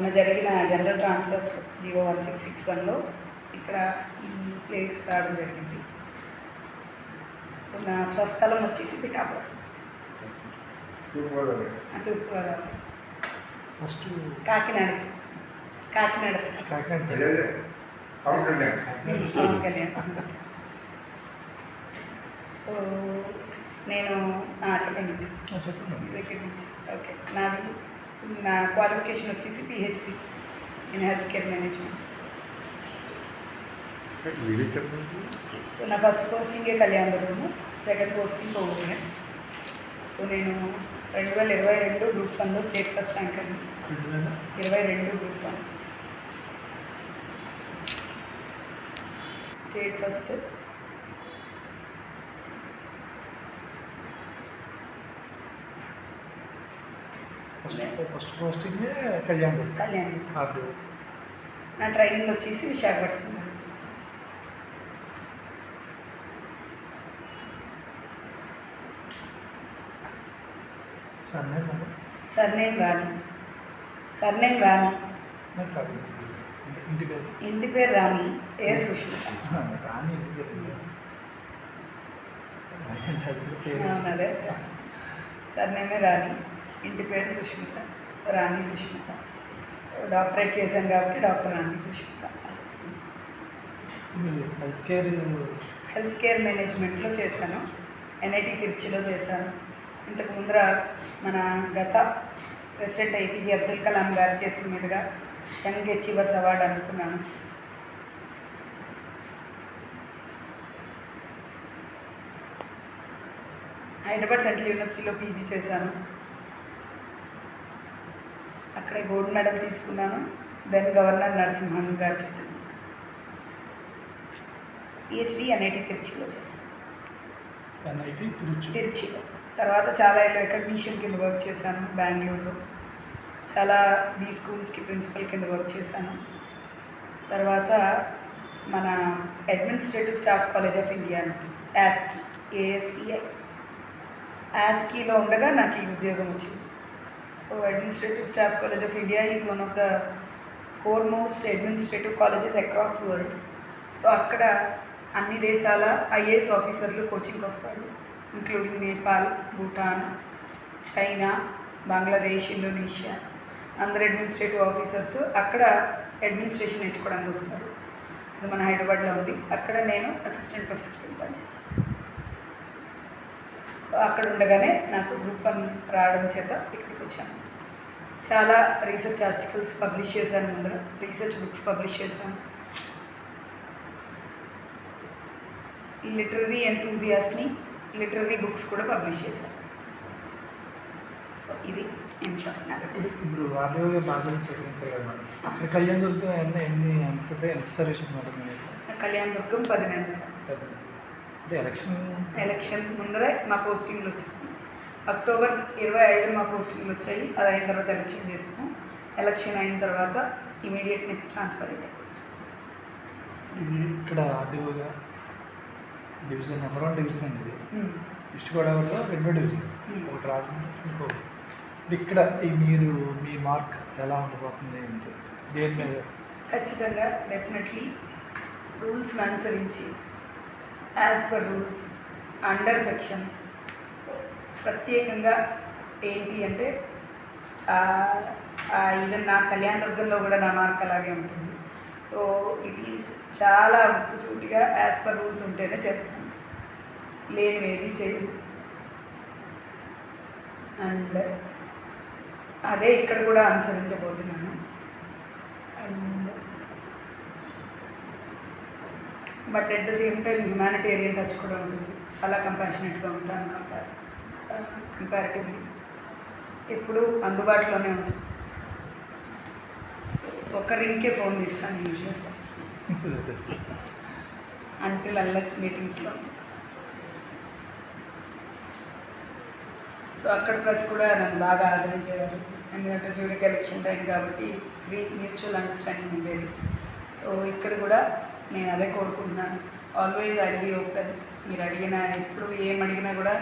మొన్న జరిగిన general transfers GO one six six వన్లో ఇక్కడ ఈ ప్లేస్ రావడం జరిగింది. నా స్వస్థలం వచ్చేసి పిఠాపురం. తూర్పుగోదావరి. ఫస్ట్ కాకినాడకి కాకినాడ. కాకినాడ అదే. పవన్ కళ్యాణ్. సో నేను ఆ, చెప్పండి. చెప్పండి. ఓకే. నాది నా క్వాలిఫికేషన్ వచ్చేసి PhD in health care management మీరే చెప్పండి సో నా ఫస్ట్ పోస్టింగే కళ్యాణ్ దుర్గము సెకండ్ పోస్టింగ్ కోవూరునే సో నేను రెండు వేల ఇరవై రెండు గ్రూప్ వన్లో స్టేట్ ఫస్ట్ ర్యాంకర్ని రెండు వేల ఇరవై రెండు group one state first first first posting Kalyan Kalyan నా ట్రైనింగ్ వచ్చేసి విశాఖపట్నం సర్నేమ్ రాణి. సర్నేమ్ రాణి. నాకు కాదు ఇంటి పేరు. ఇంటి పేరు రాణి పేరు సుష్మిత. రాని ఇంటి పేరు. సర్నేమే రాణి. ఇంటి పేరు Sushmitha. So Rani Sushmitha. So doctorate చేశాను కాబట్టి doctor Rani Sushmitha. Health care health care మేనేజ్మెంట్లో చేశాను. ఎన్ఐటి తిరుచిలో చేశాను. ఇంతకు ముందర మన గత ప్రెసిడెంట్ ఏపీజే అబ్దుల్ కలాం గారి చేతుల మీదుగా యంగ్ అచీవర్స్ అవార్డు అందుకున్నాను. హైదరాబాద్ సెంట్రల్ యూనివర్సిటీలో పీజీ చేశాను. అక్కడే గోల్డ్ మెడల్ తీసుకున్నాను. దెన్ గవర్నర్ నరసింహన్ గారి మీదుగా పిహెచ్డి ఎన్ఐటి తిరుచిలో చేశాను తిరుచిలో తర్వాత చాలా ఏళ్ళు అకాడమిషియన్ కింద వర్క్ చేశాను బెంగళూరులో చాలా బీ స్కూల్స్కి ప్రిన్సిపల్ కింద వర్క్ చేశాను. తర్వాత మన Administrative Staff College of India ASCI ASCI యాస్కీలో ఉండగా నాకు ఈ ఉద్యోగం వచ్చింది. So Administrative Staff College of India is one of the four most administrative colleges across world so అక్కడ అన్ని దేశాల ఐఏఎస్ ఆఫీసర్లు కోచింగ్కి వస్తారు. Including Nepal Bhutan China Bangladesh Indonesia అందరు అడ్మినిస్ట్రేటివ్ ఆఫీసర్స్ అక్కడ అడ్మినిస్ట్రేషన్ నేర్చుకోవడానికి వస్తారు. అది మన హైదరాబాద్లో ఉంది. అక్కడ నేను అసిస్టెంట్ ప్రొఫెసర్ పనిచేశాను సో అక్కడ ఉండగానే నాకు గ్రూప్ వన్ రావడం చేత ఇక్కడికి వచ్చాను. చాలా రీసెర్చ్ ఆర్టికల్స్ పబ్లిష్ చేశాను ముందర. రీసెర్చ్ బుక్స్ పబ్లిష్ చేశాను. లిటరరీ ఎంతూజియాస్ని లిటరరీ బుక్స్ కూడా పబ్లిష్ చేశాను. సో ఇది ఇప్పుడు కదా మేడం ఇక్కడ కళ్యాణ్ దుర్గం ఎన్ని ఎంత ఎంత సర్వీస్ కళ్యాణ్ దుర్గం పది నెలల అంటే ఎలక్షన్ ఎలక్షన్ ముందరే మా పోస్టింగ్లు వచ్చాయి. అక్టోబర్ ఇరవై ఐదు మా పోస్టింగ్లు వచ్చాయి. అది అయిన తర్వాత ఎలక్షన్ చేసాము ఎలక్షన్ అయిన తర్వాత ఇమీడియట్ నెక్స్ట్ ట్రాన్స్ఫర్ అయ్యాయి ఇక్కడ ఆర్డీఓగా డివిజన్ నెంబర్ వన్ డివిజన్ అండి. ఈస్ట్ గోదావరిలో రెండో డివిజన్. ఒకటి రాజమండ్రి ఇంకో ఇక్కడ ఈ మీరు మీ మార్క్ ఎలా ఉండబోతుంది ఏంటి? దేని మీద? ఖచ్చితంగా డెఫినెట్లీ రూల్స్ని అనుసరించి as per rules under sections ప్రత్యేకంగా ఏంటి అంటే ఈవెన్ నా కళ్యాణ దుర్గంలో కూడా నా మార్క్ అలాగే ఉంటుంది. సో ఇట్ ఈస్ చాలా సూటిగా యాజ్ పర్ రూల్స్ ఉంటేనే చేస్తాను. లేనివి ఏది చేయదు అండ్ అదే ఇక్కడ కూడా అనుసరించబోతున్నాను. And but at the same time humanitarian touch కూడా ఉంటుంది. చాలా కంపాషనేట్గా ఉంటాను కంపేర్ కంపారిటివ్లీ ఎప్పుడు అందుబాటులోనే ఉంటుంది. సో ఒక రింగ్కే ఫోన్ తీస్తాను యూజువల్గా అంటిల్ అల్లెస్ మీటింగ్స్లో సో అక్కడ ప్రెస్ కూడా నన్ను బాగా ఆదరించేవారు. ఎందుకంటే డ్యూటీకి ఎలక్షన్ టైం కాబట్టి రీ మ్యూచువల్ అండర్స్టాండింగ్ ఉండేది. సో ఇక్కడ కూడా నేను అదే కోరుకుంటున్నాను. ఆల్వేస్ ఐ బీ ఓపెన్ మీరు అడిగిన ఎప్పుడు ఏం అడిగినా కూడా